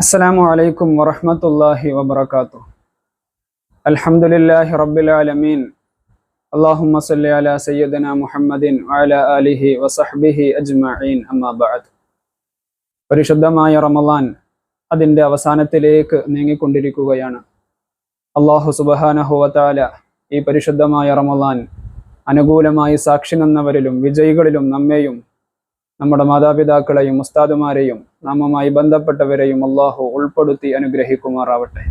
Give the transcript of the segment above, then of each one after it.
അസ്സലാമു അലൈക്കും വറഹമത്തല്ലാഹി വബർക്കാത്തു അൽഹംദുലില്ലാഹി റബ്ബിൽ ആലമീൻ. അള്ളാഹുമ്മ സല്ലി അല സയ്യിദന മുഹമ്മദിൻ അല അലിഹി വസഹ്ബിഹി അജ്മഈൻ. അമ്മാ പരിശുദ്ധമായ റമലാൻ അതിന്റെ അവസാനത്തിലേക്ക് നീങ്ങിക്കൊണ്ടിരിക്കുകയാണ്. അള്ളാഹു സുബഹാനഹുവതാല ഈ പരിശുദ്ധമായ റമലാൻ അനുകൂലമായി സാക്ഷി നിന്നവരിലും വിജയികളിലും നമ്മെയും നമ്മുടെ മാതാപിതാക്കളെയും ഉസ്താദുമാരെയും നാമുമായി ബന്ധപ്പെട്ടവരെയും അള്ളാഹു ഉൾപ്പെടുത്തി അനുഗ്രഹിക്കുമാറാവട്ടെ.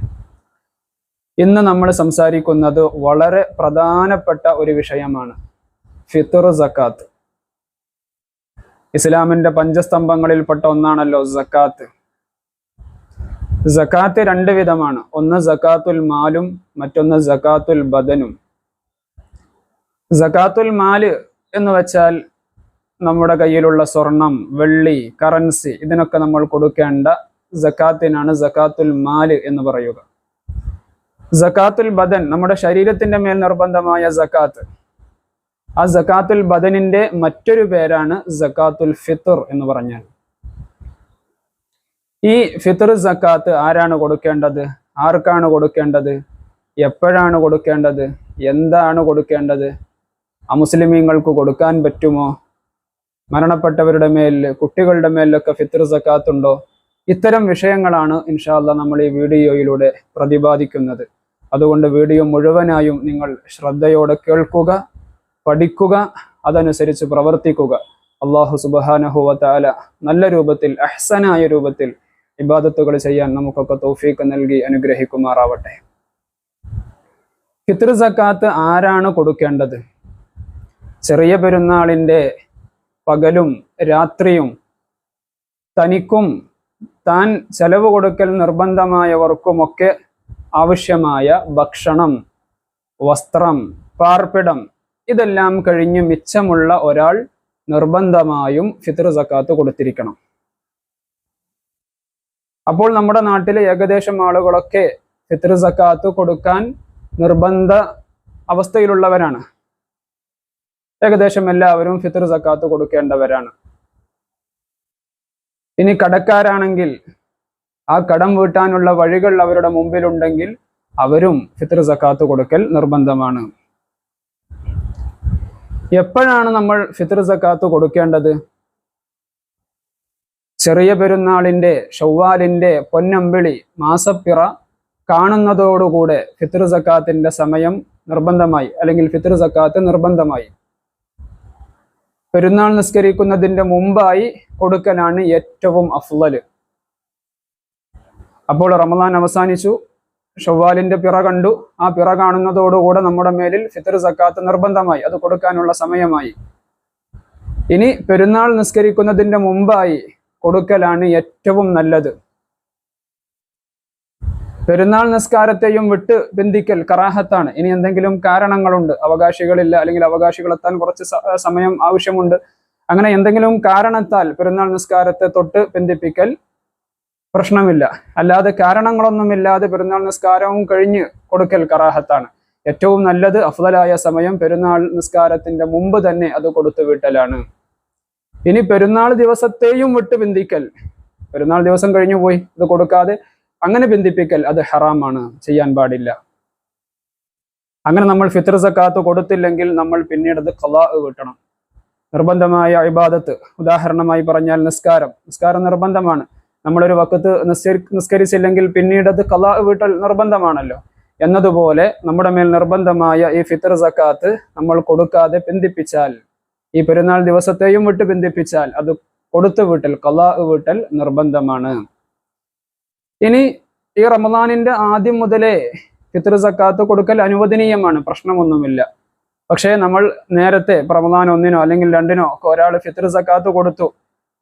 ഇന്ന് നമ്മൾ സംസാരിക്കുന്നത് വളരെ പ്രധാനപ്പെട്ട ഒരു വിഷയമാണ് ഫിത്തുർ സക്കാത്ത്. ഇസ്ലാമിന്റെ പഞ്ചസ്തംഭങ്ങളിൽപ്പെട്ട ഒന്നാണല്ലോ സക്കാത്ത്. സക്കാത്ത് രണ്ട് വിധമാണ്. ഒന്ന് സക്കാത്തുൽ മാലും മറ്റൊന്ന് സക്കാത്തുൽ ബദനും. സക്കാത്തുൽ മാൽ എന്ന് വെച്ചാൽ നമ്മുടെ കയ്യിലുള്ള സ്വർണം വെള്ളി കറൻസി ഇതിനൊക്കെ നമ്മൾ കൊടുക്കേണ്ട സക്കാത്തിനാണ് സക്കാത്തുൽ മാൽ എന്ന് പറയുക. സക്കാത്തുൽ ബദൻ നമ്മുടെ ശരീരത്തിന്റെ മേൽ നിർബന്ധമായ സക്കാത്ത് ആ സക്കാത്തുൽ ബദനിന്റെ മറ്റൊരു പേരാണ് സക്കാത്തുൽ ഫിത്തർ എന്ന് പറഞ്ഞാൽ. ഈ ഫിത്തർ സക്കാത്ത് ആരാണ് കൊടുക്കേണ്ടത്? ആർക്കാണ് കൊടുക്കേണ്ടത്? എപ്പോഴാണ് കൊടുക്കേണ്ടത്? എന്താണ് കൊടുക്കേണ്ടത്? അമുസ്ലിമീങ്ങൾക്ക് കൊടുക്കാൻ പറ്റുമോ? മരണപ്പെട്ടവരുടെ മേൽ കുട്ടികളുടെ മേലിലൊക്കെ ഫിത്തർ സക്കാത്തുണ്ടോ ഇത്തരം വിഷയങ്ങളാണ് ഇൻഷാല്ല നമ്മൾ ഈ വീഡിയോയിലൂടെ പ്രതിപാദിക്കുന്നത്. അതുകൊണ്ട് വീഡിയോ മുഴുവനായും നിങ്ങൾ ശ്രദ്ധയോടെ കേൾക്കുക പഠിക്കുക അതനുസരിച്ച് പ്രവർത്തിക്കുക. അള്ളാഹു സുബാനഹുവല നല്ല രൂപത്തിൽ അഹ്സനായ രൂപത്തിൽ ഇബാദത്തുകൾ ചെയ്യാൻ നമുക്കൊക്കെ തോഫീക്ക് നൽകി അനുഗ്രഹിക്കുമാറാവട്ടെ. ഫിത്ർ സക്കാത്ത് ആരാണ് കൊടുക്കേണ്ടത്? ചെറിയ പെരുന്നാളിന്റെ പകലും രാത്രിയും തനിക്കും താൻ ചെലവ് കൊടുക്കൽ നിർബന്ധമായവർക്കുമൊക്കെ ആവശ്യമായ ഭക്ഷണം വസ്ത്രം പാർപ്പിടം ഇതെല്ലാം കഴിഞ്ഞ് മിച്ചമുള്ള ഒരാൾ നിർബന്ധമായും ഫിത്ർ സക്കാത്ത് കൊടുത്തിരിക്കണം. അപ്പോൾ നമ്മുടെ നാട്ടിലെ ഏകദേശം ആളുകളൊക്കെ ഫിത്ർ സക്കാത്ത് കൊടുക്കാൻ നിർബന്ധ അവസ്ഥയിലുള്ളവരാണ്. ഏകദേശം എല്ലാവരും ഫിത്തർ സക്കാത്ത് കൊടുക്കേണ്ടവരാണ്. ഇനി കടക്കാരാണെങ്കിൽ ആ കടം വീട്ടാനുള്ള വഴികൾ അവരുടെ മുമ്പിലുണ്ടെങ്കിൽ അവരും ഫിത്തർ സക്കാത്ത് കൊടുക്കൽ നിർബന്ധമാണ്. എപ്പോഴാണ് നമ്മൾ ഫിത്തർ സക്കാത്ത് കൊടുക്കേണ്ടത്? ചെറിയ പെരുന്നാളിന്റെ ഷവ്വാലിന്റെ പൊന്നമ്പിളി മാസപ്പിറ കാണുന്നതോടുകൂടെ ഫിത്തർ സക്കാത്തിന്റെ സമയം നിർബന്ധമായി അല്ലെങ്കിൽ ഫിത്തർ സക്കാത്ത് നിർബന്ധമായി. പെരുന്നാൾ നിസ്കരിക്കുന്നതിന്റെ മുമ്പായി കൊടുക്കലാണ് ഏറ്റവും അഫ്ലൽ അപ്പോൾ റമദാൻ അവസാനിച്ചു. ഷവ്വാലിന്റെ പിറ കണ്ടു. ആ പിറ കാണുന്നതോടുകൂടെ നമ്മുടെ മേലിൽ ഫിത്തർ സക്കാത്ത് നിർബന്ധമായി. അത് കൊടുക്കാനുള്ള സമയമായി. ഇനി പെരുന്നാൾ നിസ്കരിക്കുന്നതിന്റെ മുമ്പായി കൊടുക്കലാണ് ഏറ്റവും നല്ലത്. പെരുന്നാൾ നിസ്കാരത്തെയും വിട്ട് ബന്ധിക്കൽ കറാഹത്താണ്. ഇനി എന്തെങ്കിലും കാരണങ്ങളുണ്ട്? അവകാശികളില്ല അല്ലെങ്കിൽ അവകാശികളെത്താൻ കുറച്ച് സമയം ആവശ്യമുണ്ട്. അങ്ങനെ എന്തെങ്കിലും കാരണത്താൽ പെരുന്നാൾ നിസ്കാരത്തെ തൊട്ട് ബന്ധിപ്പിക്കൽ പ്രശ്നമില്ല. അല്ലാതെ കാരണങ്ങളൊന്നുമില്ലാതെ പെരുന്നാൾ നിസ്കാരവും കഴിഞ്ഞ് കൊടുക്കൽ കറാഹത്താണ്. ഏറ്റവും നല്ലത് അഫ്ദലായ സമയം പെരുന്നാൾ നിസ്കാരത്തിന്റെ മുമ്പ് തന്നെ അത് കൊടുത്തു വിട്ടലാണ്. ഇനി പെരുന്നാൾ ദിവസത്തെയും വിട്ട് ബന്ധിക്കൽ. പെരുന്നാൾ ദിവസം കഴിഞ്ഞു പോയി ഇത് കൊടുക്കാതെ അങ്ങനെ ബന്ധിപ്പിക്കൽ അത് ഹറാമാണ് ചെയ്യാൻ പാടില്ല. അങ്ങനെ നമ്മൾ ഫിത്ർ സക്കാത്ത് കൊടുത്തില്ലെങ്കിൽ നമ്മൾ പിന്നീട് അത് കലാ വീട്ടണം. നിർബന്ധമായ ഇബാദത്ത്. ഉദാഹരണമായി പറഞ്ഞാൽ നിസ്കാരം. നിസ്കാരം നിർബന്ധമാണ്. നമ്മളൊരു വക്കത്ത് നിസ്കരി നിസ്കരിച്ചില്ലെങ്കിൽ പിന്നീട് അത് കലാ വീട്ടൽ നിർബന്ധമാണല്ലോ. എന്നതുപോലെ നമ്മുടെ മേൽ നിർബന്ധമായ ഈ ഫിത്തർ സക്കാത്ത് നമ്മൾ കൊടുക്കാതെ ബന്ധിപ്പിച്ചാൽ ഈ പെരുന്നാൾ ദിവസത്തെയും വിട്ട് ബന്ധിപ്പിച്ചാൽ അത് കൊടുത്തു വീട്ടൽ കലാ വീട്ടൽ നിർബന്ധമാണ്. ഇനി ഈ റമദാനിന്റെ ആദ്യം മുതലേ ഫിത്തർ സക്കാത്ത് കൊടുക്കൽ അനുവദനീയമാണ്. പ്രശ്നമൊന്നുമില്ല. പക്ഷേ നമ്മൾ നേരത്തെ റമദാൻ ഒന്നിനോ അല്ലെങ്കിൽ രണ്ടിനോ ഒക്കെ ഒരാൾ ഫിത്തർ സക്കാത്ത് കൊടുത്തു.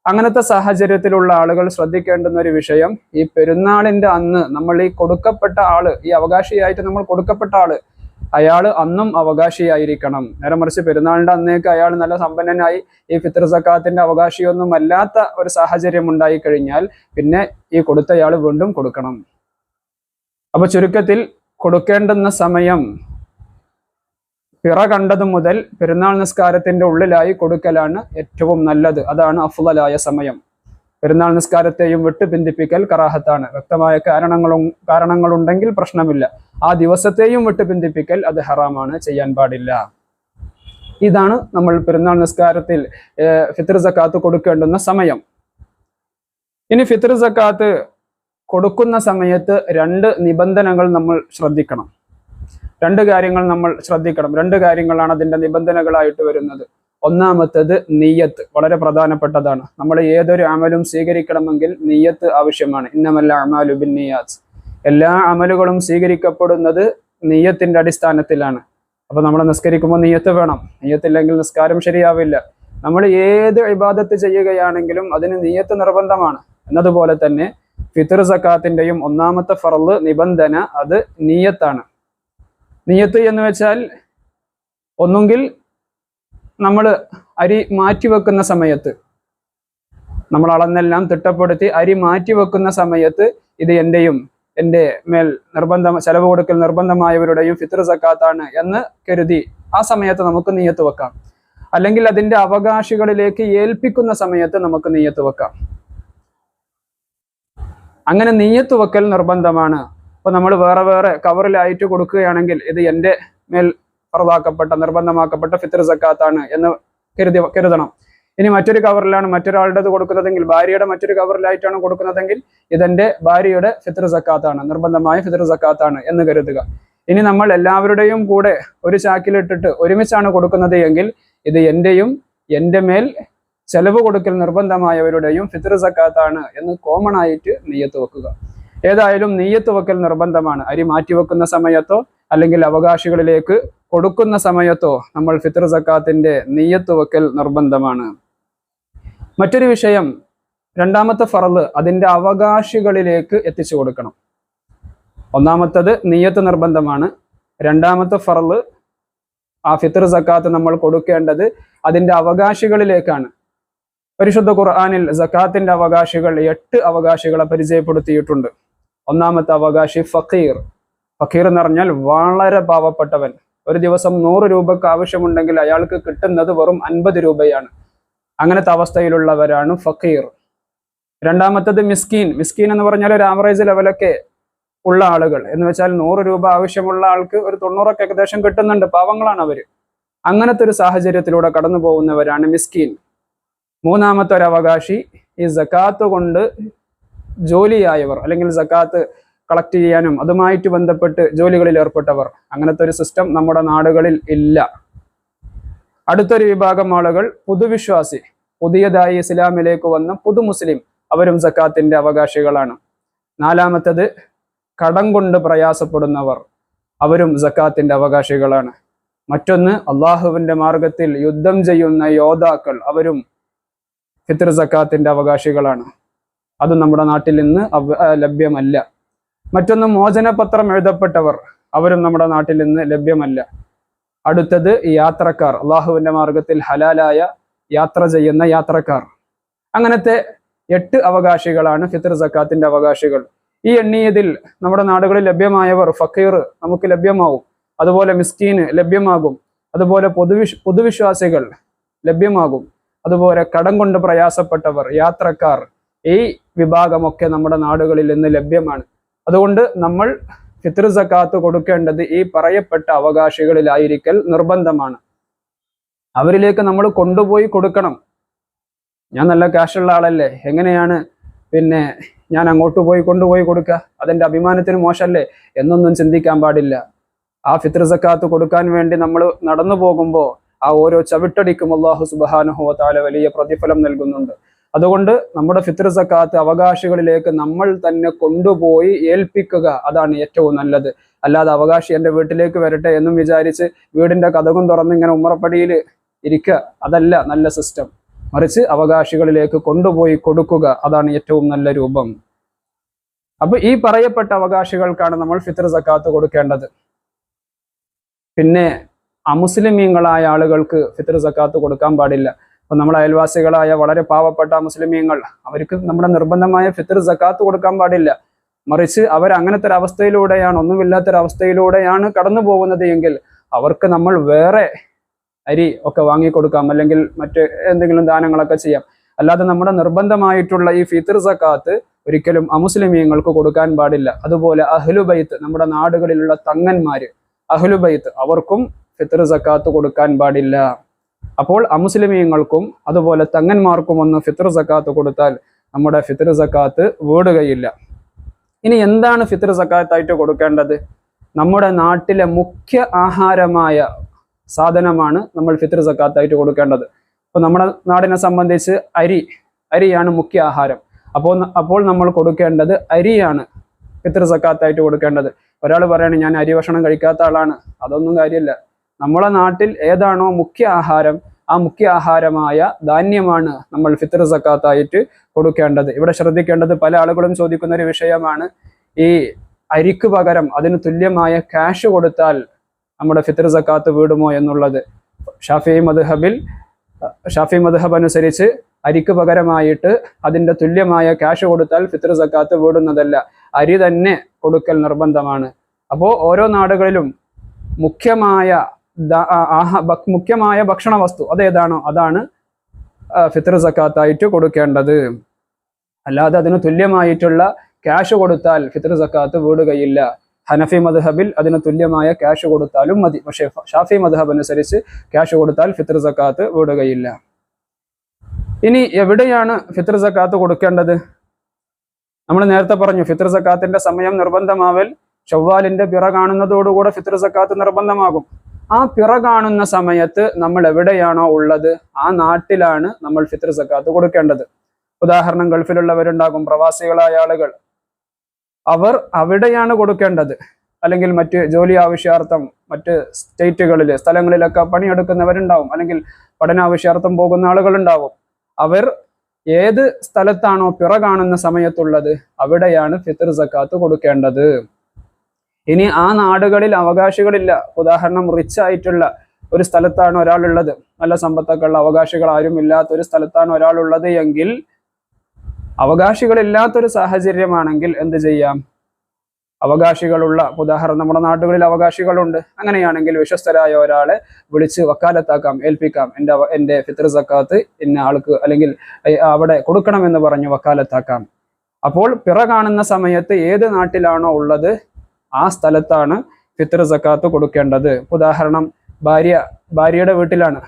അങ്ങനത്തെ സാഹചര്യത്തിലുള്ള ആളുകൾ ശ്രദ്ധിക്കേണ്ടുന്ന ഒരു വിഷയം ഈ പെരുന്നാളിന്റെ അന്ന് നമ്മൾ ഈ കൊടുക്കപ്പെട്ട ആൾ ഈ അവകാശിയായിട്ട് നമ്മൾ കൊടുക്കപ്പെട്ട ആൾ അയാൾ അന്നും അവകാശിയായിരിക്കണം. നേരെ മറിച്ച് പെരുന്നാളിന്റെ അന്നേക്ക് അയാൾ നല്ല സമ്പന്നനായി ഈ ഫിത്തർ സക്കാത്തിന്റെ അവകാശിയൊന്നും അല്ലാത്ത ഒരു സാഹചര്യം ഉണ്ടായി കഴിഞ്ഞാൽ പിന്നെ ഈ കൊടുത്തയാൾ വീണ്ടും കൊടുക്കണം. അപ്പൊ ചുരുക്കത്തിൽ കൊടുക്കേണ്ടുന്ന സമയം പിറ കണ്ടത് മുതൽ പെരുന്നാൾ നിസ്കാരത്തിന്റെ ഉള്ളിലായി കൊടുക്കലാണ് ഏറ്റവും നല്ലത്. അതാണ് അഫ്ലലായ സമയം. പെരുന്നാൾ നിസ്കാരത്തെയും വിട്ടുപിന്തിപ്പിക്കൽ കറാഹത്താണ്. വ്യക്തമായ കാരണങ്ങളും കാരണങ്ങളുണ്ടെങ്കിൽ പ്രശ്നമില്ല. ആ ദിവസത്തെയും വിട്ടുപിന്തിപ്പിക്കൽ അത് ഹറാമാണ് ചെയ്യാൻ പാടില്ല. ഇതാണ് നമ്മൾ പെരുന്നാൾ നിസ്കാരത്തിൽ ഫിത്ർ സക്കാത്ത് കൊടുക്കേണ്ടുന്ന സമയം. ഇനി ഫിത്ർ സക്കാത്ത് കൊടുക്കുന്ന സമയത്ത് രണ്ട് നിബന്ധനകൾ നമ്മൾ ശ്രദ്ധിക്കണം. രണ്ട് കാര്യങ്ങൾ നമ്മൾ ശ്രദ്ധിക്കണം. രണ്ട് കാര്യങ്ങളാണ് അതിന്റെ നിബന്ധനകളായിട്ട് വരുന്നത്. ഒന്നാമത്തേത് നീയത്ത് വളരെ പ്രധാനപ്പെട്ടതാണ്. നമ്മൾ ഏതൊരു അമലും സ്വീകരിക്കണമെങ്കിൽ നീയത്ത് ആവശ്യമാണ്. ഇന്നമല്ല അമാലു ബിൻ നിയാസ് എല്ലാ അമലുകളും സ്വീകരിക്കപ്പെടുന്നത് നെയ്യത്തിന്റെ അടിസ്ഥാനത്തിലാണ്. അപ്പൊ നമ്മൾ നിസ്കരിക്കുമ്പോൾ നീയത്ത് വേണം. നീയത്തില്ലെങ്കിൽ നിസ്കാരം ശരിയാവില്ല. നമ്മൾ ഏത് ഇബാദത്ത് ചെയ്യുകയാണെങ്കിലും അതിന് നീയത്ത് നിർബന്ധമാണ്. എന്നതുപോലെ തന്നെ ഫിത്തർ സക്കാത്തിന്റെയും ഒന്നാമത്തെ ഫറൽ നിബന്ധന അത് നീയത്താണ് നീയത്ത് എന്ന് വെച്ചാൽ ഒന്നുകിൽ നമ്മൾ അരി മാറ്റി വെക്കുന്ന സമയത്ത് നമ്മൾ അളന്നെല്ലാം തിട്ടപ്പെടുത്തി അരി മാറ്റി വെക്കുന്ന സമയത്ത് ഇത് എന്റെയും എന്റെ മേൽ നിർബന്ധം ചെലവ് കൊടുക്കൽ നിർബന്ധമായവരുടെയും ഫിത്ർ സക്കാത്താണ് എന്ന് കരുതി ആ സമയത്ത് നമുക്ക് നീയത്ത് വെക്കാം. അല്ലെങ്കിൽ അതിന്റെ അവകാശികളിലേക്ക് ഏൽപ്പിക്കുന്ന സമയത്ത് നമുക്ക് നീയത്ത് വെക്കാം. അങ്ങനെ നീയത്ത് വെക്കൽ നിർബന്ധമാണ്. അപ്പൊ നമ്മൾ വേറെ വേറെ കവറിലായിട്ട് കൊടുക്കുകയാണെങ്കിൽ ഇത് എന്റെ മേൽ ഫറദാക്കപ്പെട്ട നിർബന്ധമാക്കപ്പെട്ട ഫിത്തർ സക്കാത്താണ് എന്ന് കരുതി കരുതണം. ഇനി മറ്റൊരു കവറിലാണ് മറ്റൊരാളുടേത് കൊടുക്കുന്നതെങ്കിൽ ഭാര്യയുടെ മറ്റൊരു കവറിലായിട്ടാണ് കൊടുക്കുന്നതെങ്കിൽ ഇതെന്റെ ഭാര്യയുടെ ഫിത്തർ സക്കാത്താണ് നിർബന്ധമായ ഫിത്തർ സക്കാത്താണ് എന്ന് കരുതുക. ഇനി നമ്മൾ എല്ലാവരുടെയും കൂടെ ഒരു ചാക്കിലിട്ടിട്ട് ഒരുമിച്ചാണ് കൊടുക്കുന്നത് എങ്കിൽ ഇത് എന്റെയും എന്റെ മേൽ ചെലവ് കൊടുക്കൽ നിർബന്ധമായവരുടെയും ഫിത്തർ സക്കാത്താണ് എന്ന് കോമൺ ആയിട്ട് നെയ്യത്ത് വെക്കുക. ഏതായാലും നെയ്യത്ത് വെക്കൽ നിർബന്ധമാണ്. അരി മാറ്റിവെക്കുന്ന സമയത്തോ അല്ലെങ്കിൽ അവകാശികളിലേക്ക് കൊടുക്കുന്ന സമയത്തോ നമ്മൾ ഫിത്ർ സക്കാത്തിന്റെ നെയ്യത്ത് വെക്കൽ നിർബന്ധമാണ്. മറ്റൊരു വിഷയം രണ്ടാമത്തെ ഫറൽ അതിന്റെ അവകാശികളിലേക്ക് എത്തിച്ചു കൊടുക്കണം. ഒന്നാമത്തത് നെയ്യത്ത് നിർബന്ധമാണ്. രണ്ടാമത്തെ ഫറൽ ആ ഫിത്ർ സക്കാത്ത് നമ്മൾ കൊടുക്കേണ്ടത് അതിന്റെ അവകാശികളിലേക്കാണ്. പരിശുദ്ധ ഖുർആാനിൽ സക്കാത്തിന്റെ അവകാശികൾ എട്ട് അവകാശികളെ പരിചയപ്പെടുത്തിയിട്ടുണ്ട്. ഒന്നാമത്തെ അവകാശി ഫക്കീർ ഫക്കീർ എന്ന് പറഞ്ഞാൽ വളരെ പാവപ്പെട്ടവൻ. ഒരു ദിവസം നൂറ് രൂപക്ക് ആവശ്യമുണ്ടെങ്കിൽ അയാൾക്ക് കിട്ടുന്നത് വെറും അൻപത് രൂപയാണ്. അങ്ങനത്തെ അവസ്ഥയിലുള്ളവരാണ് ഫക്കീർ. രണ്ടാമത്തത് മിസ്കീൻ. മിസ്കീൻ എന്ന് പറഞ്ഞാൽ ഒരു ആവറേജ് ലെവലൊക്കെ ഉള്ള ആളുകൾ. എന്ന് വെച്ചാൽ നൂറ് രൂപ ആവശ്യമുള്ള ആൾക്ക് ഒരു തൊണ്ണൂറൊക്കെ ഏകദേശം കിട്ടുന്നുണ്ട്. പാവങ്ങളാണ് അവർ അങ്ങനത്തെ ഒരു സാഹചര്യത്തിലൂടെ കടന്നു പോകുന്നവരാണ് മിസ്കീൻ. മൂന്നാമത്തെ ഒരു അവകാശി ഈ സക്കാത്ത് കൊണ്ട് ജോലിയായവർ അല്ലെങ്കിൽ സക്കാത്ത് കളക്ട് ചെയ്യാനും അതുമായിട്ട് ബന്ധപ്പെട്ട് ജോലികളിൽ ഏർപ്പെട്ടവർ. അങ്ങനത്തെ ഒരു സിസ്റ്റം നമ്മുടെ നാടുകളിൽ ഇല്ല. അടുത്തൊരു വിഭാഗം ആളുകൾ പുതുവിശ്വാസി. പുതിയതായി ഇസ്ലാമിലേക്ക് വന്ന പുതു മുസ്ലിം അവരും സക്കാത്തിന്റെ അവകാശികളാണ്. നാലാമത്തത് കടം കൊണ്ട് പ്രയാസപ്പെടുന്നവർ. അവരും സക്കാത്തിന്റെ അവകാശികളാണ്. മറ്റൊന്ന് അള്ളാഹുവിന്റെ മാർഗത്തിൽ യുദ്ധം ചെയ്യുന്ന യോദ്ധാക്കൾ. അവരും ഫിത്ർ സക്കാത്തിന്റെ അവകാശികളാണ്. അത് നമ്മുടെ നാട്ടിൽ നിന്ന് ലഭ്യമല്ല. മറ്റൊന്ന് മോചനപത്രം എഴുതപ്പെട്ടവർ. അവരും നമ്മുടെ നാട്ടിൽ നിന്ന് ലഭ്യമല്ല. അടുത്തത് യാത്രക്കാർ. അള്ളാഹുവിന്റെ മാർഗത്തിൽ ഹലാലായ യാത്ര ചെയ്യുന്ന യാത്രക്കാർ. അങ്ങനത്തെ എട്ട് അവകാശികളാണ് ഫിത്ർ സക്കാത്തിന്റെ അവകാശികൾ. ഈ എണ്ണിയതിൽ നമ്മുടെ നാടുകളിൽ ലഭ്യമായവർ ഫക്കീർ നമുക്ക് ലഭ്യമാവും. അതുപോലെ മിസ്കീന് ലഭ്യമാകും. അതുപോലെ പൊതുവിശ് പൊതുവിശ്വാസികൾ ലഭ്യമാകും. അതുപോലെ കടം കൊണ്ട് പ്രയാസപ്പെട്ടവർ യാത്രക്കാർ. ഈ വിഭാഗമൊക്കെ നമ്മുടെ നാടുകളിൽ ഇന്ന് ലഭ്യമാണ്. അതുകൊണ്ട് നമ്മൾ ഫിത്ർ സക്കാത്ത് കൊടുക്കേണ്ടത് ഈ പറയപ്പെട്ട അവകാശികളിലായിരിക്കൽ നിർബന്ധമാണ്. അവരിലേക്ക് നമ്മൾ കൊണ്ടുപോയി കൊടുക്കണം. ഞാൻ നല്ല കാശുള്ള ആളല്ലേ? എങ്ങനെയാണ് പിന്നെ ഞാൻ അങ്ങോട്ട് പോയി കൊണ്ടുപോയി കൊടുക്കുക അതെന്റെ അഭിമാനത്തിന് മോശമല്ലേ എന്നൊന്നും ചിന്തിക്കാൻ പാടില്ല. ആ ഫിത്ർ സക്കാത്ത് കൊടുക്കാൻ വേണ്ടി നമ്മൾ നടന്നു പോകുമ്പോൾ ആ ഓരോ ചവിട്ടടിക്കും അള്ളാഹു സുബാനുഹോ താല വലിയ പ്രതിഫലം നൽകുന്നുണ്ട്. അതുകൊണ്ട് നമ്മുടെ ഫിത്ർ സക്കാത്ത് അവകാശികളിലേക്ക് നമ്മൾ തന്നെ കൊണ്ടുപോയി ഏൽപ്പിക്കുക അതാണ് ഏറ്റവും നല്ലത്. അല്ലാതെ അവകാശി എന്റെ വീട്ടിലേക്ക് വരട്ടെ എന്നും വിചാരിച്ച് വീടിന്റെ കഥകും തുറന്ന് ഇങ്ങനെ ഉമ്മറപ്പടിയിൽ ഇരിക്കുക അതല്ല നല്ല സിസ്റ്റം മറിച്ച് അവകാശികളിലേക്ക് കൊണ്ടുപോയി കൊടുക്കുക അതാണ് ഏറ്റവും നല്ല രൂപം. അപ്പൊ ഈ പറയപ്പെട്ട അവകാശികൾക്കാണ് നമ്മൾ ഫിത്ർ സക്കാത്ത് കൊടുക്കേണ്ടത്. പിന്നെ അമുസ്ലിമീങ്ങളായ ആളുകൾക്ക് ഫിത്ർ സക്കാത്ത് കൊടുക്കാൻ പാടില്ല. അപ്പൊ നമ്മുടെ അയൽവാസികളായ വളരെ പാവപ്പെട്ട മുസ്ലിമീങ്ങൾ അവർക്ക് നമ്മുടെ നിർബന്ധമായ ഫിത്തർ സക്കാത്ത് കൊടുക്കാൻ പാടില്ല. മറിച്ച് അവർ അങ്ങനത്തെ ഒരു അവസ്ഥയിലൂടെയാണ് ഒന്നുമില്ലാത്തൊരു അവസ്ഥയിലൂടെയാണ് കടന്നു പോകുന്നത് എങ്കിൽ അവർക്ക് നമ്മൾ വേറെ അരി ഒക്കെ വാങ്ങിക്കൊടുക്കാം അല്ലെങ്കിൽ മറ്റ് എന്തെങ്കിലും ദാനങ്ങളൊക്കെ ചെയ്യാം. അല്ലാതെ നമ്മുടെ നിർബന്ധമായിട്ടുള്ള ഈ ഫിത്തർ സക്കാത്ത് ഒരിക്കലും അമുസ്ലിമീങ്ങൾക്ക് കൊടുക്കാൻ പാടില്ല. അതുപോലെ അഹ്ലുബൈത്ത് നമ്മുടെ നാടുകളിലുള്ള തങ്ങന്മാര് അഹ്ലുബൈത്ത് അവർക്കും ഫിത്തർ സക്കാത്ത് കൊടുക്കാൻ പാടില്ല. അപ്പോൾ അമുസ്ലിമീങ്ങൾക്കും അതുപോലെ തങ്ങന്മാർക്കും ഒന്ന് ഫിത്ർ സക്കാത്ത് കൊടുത്താൽ നമ്മുടെ ഫിത്ർ സക്കാത്ത് വീടുകയില്ല. ഇനി എന്താണ് ഫിത്ർ സക്കാത്തായിട്ട് കൊടുക്കേണ്ടത്? നമ്മുടെ നാട്ടിലെ മുഖ്യ ആഹാരമായ സാധനമാണ് നമ്മൾ ഫിത്ർ സക്കാത്തായിട്ട് കൊടുക്കേണ്ടത്. അപ്പോൾ നമ്മുടെ നാടിനെ സംബന്ധിച്ച് അരി അരിയാണ് മുഖ്യ ആഹാരം. അപ്പോൾ അപ്പോൾ നമ്മൾ കൊടുക്കേണ്ടത് അരിയാണ് ഫിത്ർ സക്കാത്തായിട്ട് കൊടുക്കേണ്ടത്. ഒരാൾ പറയണേ ഞാൻ അരി ഭക്ഷണം കഴിക്കാത്ത ആളാണ്. അതൊന്നും കാര്യമില്ല നമ്മളെ നാട്ടിൽ ഏതാണോ മുഖ്യ ആഹാരം ആ മുഖ്യ ആഹാരമായ ധാന്യമാണ് നമ്മൾ ഫിത്തർ സക്കാത്തായിട്ട് കൊടുക്കേണ്ടത്. ഇവിടെ ശ്രദ്ധിക്കേണ്ടത് പല ആളുകളും ചോദിക്കുന്ന ഒരു വിഷയമാണ് ഈ അരിക്ക് പകരം അതിന് തുല്യമായ ക്യാഷ് കൊടുത്താൽ നമ്മുടെ ഫിത്തർ സക്കാത്ത് വീടുമോ എന്നുള്ളത്. ഷാഫി മദ്ഹബിൽ ഷാഫി മദ്ഹബ് അനുസരിച്ച് അരിക്ക് പകരമായിട്ട് അതിന്റെ തുല്യമായ ക്യാഷ് കൊടുത്താൽ ഫിത്തർ സക്കാത്ത് വീടുന്നതല്ല. അരി തന്നെ കൊടുക്കൽ നിർബന്ധമാണ്. അപ്പോൾ ഓരോ നാടുകളിലും മുഖ്യമായ മുഖ്യമായ ഭക്ഷണ വസ്തു അതേതാണോ? അതാണ് ഫിത്ര സക്കാത്തായിട്ട് കൊടുക്കേണ്ടത്. അല്ലാതെ അതിന് തുല്യമായിട്ടുള്ള ക്യാഷ് കൊടുത്താൽ ഫിത്ർ സക്കാത്ത് വീടുകയില്ല ഹനഫി മദ്ഹബിൽ അതിന് തുല്യമായ ക്യാഷ് കൊടുത്താലും മതി. പക്ഷേ ഷാഫി മദ്ഹബ് അനുസരിച്ച് ക്യാഷ് കൊടുത്താൽ ഫിത്ർ സക്കാത്ത് വീടുകയില്ല ഇനി എവിടെയാണ് ഫിത്ർ സക്കാത്ത് കൊടുക്കേണ്ടത്? നമ്മൾ നേരത്തെ പറഞ്ഞു ഫിത്ർ സക്കാത്തിന്റെ സമയം നിർബന്ധമാവൽ ചൊവ്വാലിന്റെ പിറ കാണുന്നതോടുകൂടെ ഫിത്ർ സക്കാത്ത് നിർബന്ധമാകും. ആ പിറ കാണുന്ന സമയത്ത് നമ്മൾ എവിടെയാണോ ഉള്ളത്? ആ നാട്ടിലാണ് നമ്മൾ ഫിത്ർ സക്കാത്ത് കൊടുക്കേണ്ടത്. ഉദാഹരണം ഗൾഫിലുള്ളവരുണ്ടാകും പ്രവാസികളായ ആളുകൾ. അവർ അവിടെയാണ് കൊടുക്കേണ്ടത്. അല്ലെങ്കിൽ മറ്റ് ജോലി ആവശ്യാർത്ഥം മറ്റ് സ്റ്റേറ്റുകളിൽ സ്ഥലങ്ങളിലൊക്കെ പണിയെടുക്കുന്നവരുണ്ടാവും. അല്ലെങ്കിൽ പഠനാവശ്യാർത്ഥം പോകുന്ന ആളുകളുണ്ടാവും. അവർ ഏത് സ്ഥലത്താണോ പിറ കാണുന്ന സമയത്തുള്ളത് അവിടെയാണ് ഫിത്ർ സക്കാത്ത് കൊടുക്കേണ്ടത്. ഇനി ആ നാടുകളിൽ അവകാശികളില്ല. ഉദാഹരണം റിച്ച് ആയിട്ടുള്ള ഒരു സ്ഥലത്താണ് ഒരാളുള്ളത്. നല്ല സമ്പത്തൊക്കെയുള്ള അവകാശികൾ ആരും ഇല്ലാത്ത ഒരു സ്ഥലത്താണ് ഒരാളുള്ളത് എങ്കിൽ അവകാശികളില്ലാത്തൊരു സാഹചര്യമാണെങ്കിൽ എന്ത് ചെയ്യാം? അവകാശികളുള്ള ഉദാഹരണം നമ്മുടെ നാടുകളിൽ അവകാശികളുണ്ട്. അങ്ങനെയാണെങ്കിൽ വിശ്വസ്തരായ ഒരാളെ വിളിച്ച് വക്കാലത്താക്കാം ഏൽപ്പിക്കാം. എന്റെ എന്റെ ഫിത്ർ സക്കാത്ത് ഇന്ന ആൾക്ക് അല്ലെങ്കിൽ അവിടെ കൊടുക്കണമെന്ന് പറഞ്ഞ് വക്കാലത്താക്കാം. അപ്പോൾ പിറ കാണുന്ന സമയത്ത് ഏത് നാട്ടിലാണോ ഉള്ളത്? ആ സ്ഥലത്താണ് ഫിത്ർ സക്കാത്ത് കൊടുക്കേണ്ടത്. ഉദാഹരണം ഭാര്യ ഭാര്യയുടെ വീട്ടിലാണ്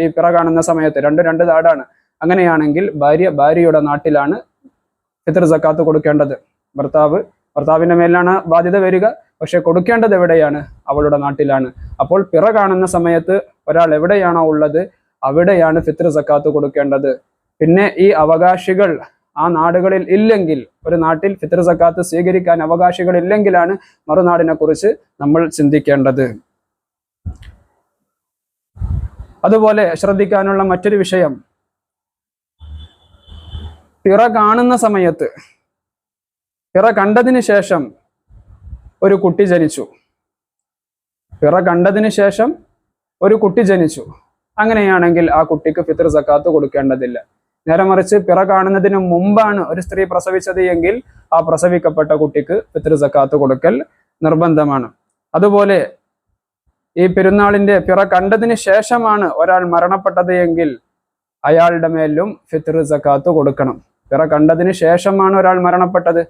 ഈ പിറ കാണുന്ന സമയത്ത്. രണ്ട് രണ്ട് നാടാണ്. അങ്ങനെയാണെങ്കിൽ ഭാര്യ ഭാര്യയുടെ നാട്ടിലാണ് ഫിത്ർ സക്കാത്ത് കൊടുക്കേണ്ടത്. ഭർത്താവ് ഭർത്താവിന്റെ മേലാണ് ബാധ്യത വരിക. പക്ഷെ കൊടുക്കേണ്ടത് എവിടെയാണ്? അവളുടെ നാട്ടിലാണ്. അപ്പോൾ പിറ കാണുന്ന സമയത്ത് ഒരാൾ എവിടെയാണോ ഉള്ളത് അവിടെയാണ് ഫിത്ർ സക്കാത്ത് കൊടുക്കേണ്ടത്. പിന്നെ ഈ അവകാശികൾ ആ നാടുകളിൽ ഇല്ലെങ്കിൽ ഒരു നാട്ടിൽ ഫിത്ർ സക്കാത്ത് സ്വീകരിക്കാൻ അവകാശികൾ ഇല്ലെങ്കിലാണ് മറുനാടിനെ കുറിച്ച് നമ്മൾ ചിന്തിക്കേണ്ടത്. അതുപോലെ ശ്രദ്ധിക്കാനുള്ള മറ്റൊരു വിഷയം പിറ കാണുന്ന സമയത്ത് പിറ കണ്ടതിന് ശേഷം ഒരു കുട്ടി ജനിച്ചു. പിറ കണ്ടതിന് ശേഷം ഒരു കുട്ടി ജനിച്ചു. അങ്ങനെയാണെങ്കിൽ ആ കുട്ടിക്ക് ഫിത്ർ സക്കാത്ത് കൊടുക്കേണ്ടതില്ല. നേരെ മറിച്ച് പിറ കാണുന്നതിന് മുമ്പാണ് ഒരു സ്ത്രീ പ്രസവിച്ചത് എങ്കിൽ ആ പ്രസവിക്കപ്പെട്ട കുട്ടിക്ക് ഫിത്ർ സക്കാത്ത് കൊടുക്കൽ നിർബന്ധമാണ്. അതുപോലെ ഈ പെരുന്നാളിന്റെ പിറ കണ്ടതിന് ശേഷമാണ് ഒരാൾ മരണപ്പെട്ടത് എങ്കിൽ അയാളുടെ മേലും ഫിത്ർ സക്കാത്ത് കൊടുക്കണം. പിറ കണ്ടതിന് ശേഷമാണ് ഒരാൾ മരണപ്പെട്ടത്.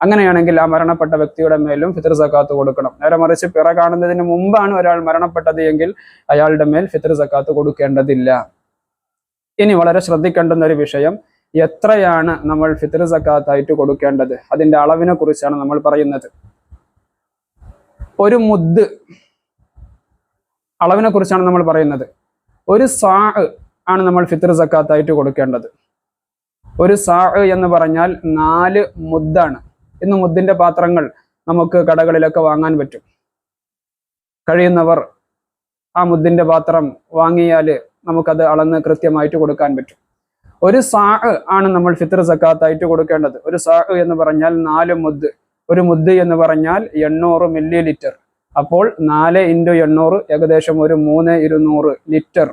അങ്ങനെയാണെങ്കിൽ ആ മരണപ്പെട്ട വ്യക്തിയുടെ മേലും ഫിത്ർ സക്കാത്ത് കൊടുക്കണം. നേരെ മറിച്ച് പിറ കാണുന്നതിന് മുമ്പാണ് ഒരാൾ മരണപ്പെട്ടത് എങ്കിൽ അയാളുടെ മേൽ ഫിത്ർ സക്കാത്ത് കൊടുക്കേണ്ടതില്ല. ഇനി വളരെ ശ്രദ്ധിക്കേണ്ടുന്ന ഒരു വിഷയം എത്രയാണ് നമ്മൾ ഫിത്തർ സക്കാത്തായിട്ട് കൊടുക്കേണ്ടത്? അതിന്റെ അളവിനെ കുറിച്ചാണ് നമ്മൾ പറയുന്നത്. ഒരു മുദ് അളവിനെ കുറിച്ചാണ് നമ്മൾ പറയുന്നത്. ഒരു സാ ആണ് നമ്മൾ ഫിത്തർ സക്കാത്തായിട്ട് കൊടുക്കേണ്ടത്. ഒരു സാ എന്ന് പറഞ്ഞാൽ നാല് മുദ്ദാണ്. ഇന്ന് മുദ്ദിന്റെ പാത്രങ്ങൾ നമുക്ക് കടകളിലൊക്കെ വാങ്ങാൻ പറ്റും. കഴിയുന്നവർ ആ മുദ്ദിന്റെ പാത്രം വാങ്ങിയാൽ നമുക്കത് അളന്ന് കൃത്യമായിട്ട് കൊടുക്കാൻ പറ്റും. ഒരു സാ ആണ് നമ്മൾ ഫിത്ർ സക്കാത്തായിട്ട് കൊടുക്കേണ്ടത്. ഒരു സാ എന്ന് പറഞ്ഞാൽ നാല് മുദ്. ഒരു മുദ് എന്ന് പറഞ്ഞാൽ എണ്ണൂറ് മില്ലി ലിറ്റർ അപ്പോൾ നാല് ഇന്റു എണ്ണൂറ് ഏകദേശം ഒരു മൂന്ന് ഇരുന്നൂറ് ലിറ്റർ.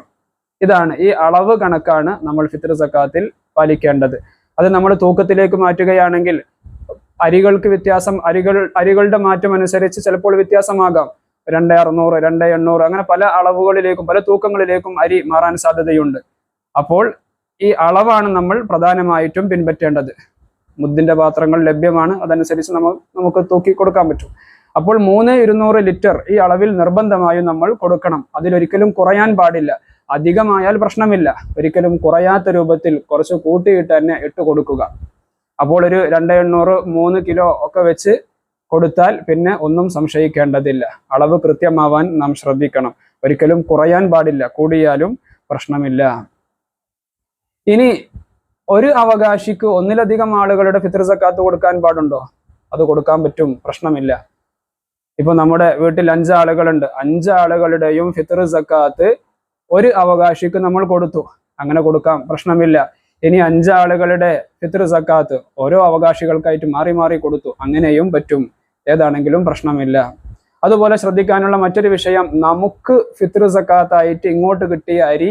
ഇതാണ് ഈ അളവ് കണക്കാണ് നമ്മൾ ഫിത്ർ സക്കാത്തിൽ പാലിക്കേണ്ടത്. അത് നമ്മൾ തൂക്കത്തിലേക്ക് മാറ്റുകയാണെങ്കിൽ അരികൾക്ക് വ്യത്യാസം അരികൾ അരികളുടെ മാറ്റം അനുസരിച്ച് ചിലപ്പോൾ വ്യത്യാസമാകാം. രണ്ട് അറുന്നൂറ് രണ്ട് എണ്ണൂറ് അങ്ങനെ പല അളവുകളിലേക്കും പല തൂക്കങ്ങളിലേക്കും അരി മാറാൻ സാധ്യതയുണ്ട്. അപ്പോൾ ഈ അളവാണ് നമ്മൾ പ്രധാനമായിട്ടും പിൻപറ്റേണ്ടത്. മുദ്ദിന്റെ പാത്രങ്ങൾ ലഭ്യമാണ്. അതനുസരിച്ച് നമ്മൾ നമുക്ക് തൂക്കി കൊടുക്കാൻ പറ്റും. അപ്പോൾ മൂന്ന് ഇരുന്നൂറ് ലിറ്റർ ഈ അളവിൽ നിർബന്ധമായും നമ്മൾ കൊടുക്കണം. അതിലൊരിക്കലും കുറയാൻ പാടില്ല. അധികമായാൽ പ്രശ്നമില്ല. ഒരിക്കലും കുറയാത്ത രൂപത്തിൽ കുറച്ച് കൂട്ടിയിട്ട് തന്നെ ഇട്ട് കൊടുക്കുക. അപ്പോൾ ഒരു രണ്ട് എണ്ണൂറ് മൂന്ന് കിലോ ഒക്കെ വെച്ച് കൊടുത്താൽ പിന്നെ ഒന്നും സംശയിക്കേണ്ടതില്ല. അളവ് കൃത്യമാവാൻ നാം ശ്രദ്ധിക്കണം. ഒരിക്കലും കുറയാൻ പാടില്ല. കൂടിയാലും പ്രശ്നമില്ല. ഇനി ഒരു അവകാശിക്ക് ഒന്നിലധികം ആളുകളുടെ ഫിത്ർ സക്കാത്ത് കൊടുക്കാൻ പാടുണ്ടോ? അത് കൊടുക്കാൻ പറ്റും. പ്രശ്നമില്ല. ഇപ്പൊ നമ്മുടെ വീട്ടിൽ അഞ്ചാളുകളുണ്ട് അഞ്ചാളുകളുടെയും ഫിത്ർ സക്കാത്ത് ഒരു അവകാശിക്ക് നമ്മൾ കൊടുത്തു. അങ്ങനെ കൊടുക്കാം. പ്രശ്നമില്ല. ഇനി അഞ്ചാളുകളുടെ ഫിത്ർ സക്കാത്ത് ഓരോ അവകാശികൾക്കായിട്ട് മാറി മാറി കൊടുത്തു. അങ്ങനെയും പറ്റും. ഏതാണെങ്കിലും പ്രശ്നമില്ല. അതുപോലെ ശ്രദ്ധിക്കാനുള്ള മറ്റൊരു വിഷയം നമുക്ക് ഫിത്ർ സക്കാത്തായിട്ട് ഇങ്ങോട്ട് കിട്ടിയ അരി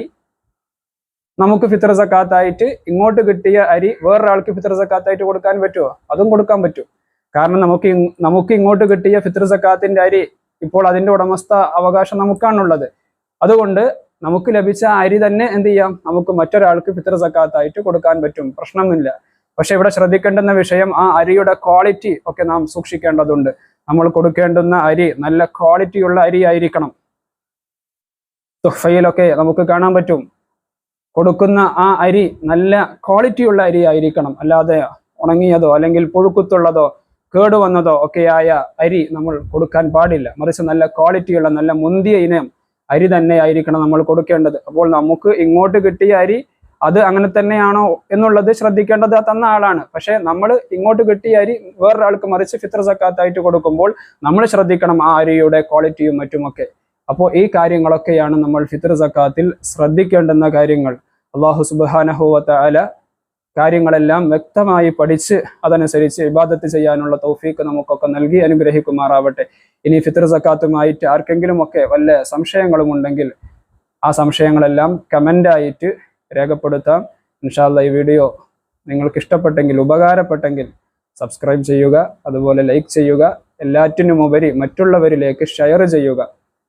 നമുക്ക് ഫിത്ർ സക്കാത്തായിട്ട് ഇങ്ങോട്ട് കിട്ടിയ അരി വേറൊരാൾക്ക് ഫിത്ർ സക്കാത്തായിട്ട് കൊടുക്കാൻ പറ്റുമോ അതും കൊടുക്കാൻ പറ്റും. കാരണം നമുക്ക് നമുക്ക് ഇങ്ങോട്ട് കിട്ടിയ ഫിത്ർ സക്കാത്തിന്റെ അരി ഇപ്പോൾ അതിന്റെ ഉടമസ്ഥ അവകാശം നമുക്കാണുള്ളത്. അതുകൊണ്ട് നമുക്ക് ലഭിച്ച അരി തന്നെ എന്ത് ചെയ്യാം? നമുക്ക് മറ്റൊരാൾക്ക് ഫിത്ർ സക്കാത്തായിട്ട് കൊടുക്കാൻ പറ്റും. പ്രശ്നമില്ല. പക്ഷെ ഇവിടെ ശ്രദ്ധിക്കേണ്ടുന്ന വിഷയം ആ അരിയുടെ ക്വാളിറ്റി ഒക്കെ നാം സൂക്ഷിക്കേണ്ടതുണ്ട്. നമ്മൾ കൊടുക്കേണ്ടുന്ന അരി നല്ല ക്വാളിറ്റിയുള്ള അരി ആയിരിക്കണം തുഫയിലൊക്കെ നമുക്ക് കാണാൻ പറ്റും. കൊടുക്കുന്ന ആ അരി നല്ല ക്വാളിറ്റിയുള്ള അരി ആയിരിക്കണം അല്ലാതെ ഉണങ്ങിയതോ അല്ലെങ്കിൽ പുഴുക്കുത്തുള്ളതോ കേടുവന്നതോ ഒക്കെയായ അരി നമ്മൾ കൊടുക്കാൻ പാടില്ല. മറിച്ച് നല്ല ക്വാളിറ്റിയുള്ള നല്ല മുന്തിയ ഇനം അരി തന്നെ ആയിരിക്കണം നമ്മൾ കൊടുക്കേണ്ടത്. അപ്പോൾ നമുക്ക് ഇങ്ങോട്ട് കിട്ടിയ അരി അത് അങ്ങനെ തന്നെയാണോ എന്നുള്ളത് ശ്രദ്ധിക്കേണ്ടത് തന്ന ആളാണ്. പക്ഷെ നമ്മൾ ഇങ്ങോട്ട് കിട്ടിയ അരി വേറൊരാൾക്ക് മറിച്ച് ഫിത്ര സക്കാത്തായിട്ട് കൊടുക്കുമ്പോൾ നമ്മൾ ശ്രദ്ധിക്കണം ആ അരിയുടെ ക്വാളിറ്റിയും മറ്റുമൊക്കെ. അപ്പോൾ ഈ കാര്യങ്ങളൊക്കെയാണ് നമ്മൾ ഫിത്ര സക്കാത്തിൽ ശ്രദ്ധിക്കേണ്ടുന്ന കാര്യങ്ങൾ. അള്ളാഹു സുബാനഹുവത്ത അല കാര്യങ്ങളെല്ലാം വ്യക്തമായി പഠിച്ച് അതനുസരിച്ച് ഇബാദത്ത് ചെയ്യാനുള്ള തൗഫീക്ക് നമുക്കൊക്കെ നൽകി അനുഗ്രഹിക്കുമാറാവട്ടെ. ഇനി ഫിത്ർ സക്കാത്തുമായിട്ട് ആർക്കെങ്കിലും ഒക്കെ വല്ല സംശയങ്ങളും ഉണ്ടെങ്കിൽ ആ സംശയങ്ങളെല്ലാം കമന്റായിട്ട് രേഖപ്പെടുത്താം. ഇൻഷാല്ല ഈ വീഡിയോ നിങ്ങൾക്ക് ഇഷ്ടപ്പെട്ടെങ്കിൽ ഉപകാരപ്പെട്ടെങ്കിൽ സബ്സ്ക്രൈബ് ചെയ്യുക അതുപോലെ ലൈക്ക് ചെയ്യുക എല്ലാറ്റിനുമുപരി മറ്റുള്ളവരിലേക്ക് ഷെയർ ചെയ്യുക.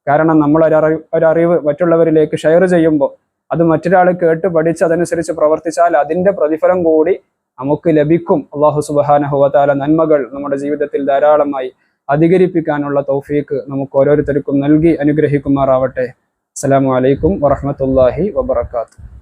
കാരണം നമ്മൾ ഒരറിവ് ഒരറിവ് മറ്റുള്ളവരിലേക്ക് ഷെയർ ചെയ്യുമ്പോൾ അത് മറ്റൊരാൾ കേട്ട് പഠിച്ച് അതനുസരിച്ച് പ്രവർത്തിച്ചാൽ അതിന്റെ പ്രതിഫലം കൂടി നമുക്ക് ലഭിക്കും. അള്ളാഹു സുബാനഹുവത്താല നന്മകൾ നമ്മുടെ ജീവിതത്തിൽ ധാരാളമായി അധികരിപ്പിക്കാനുള്ള തൗഫീക്ക് നമുക്ക് ഓരോരുത്തർക്കും നൽകി അനുഗ്രഹിക്കുമാറാവട്ടെ. അസ്സാം വലൈക്കും വറഹമത്തല്ലാഹി വബർക്കാത്തു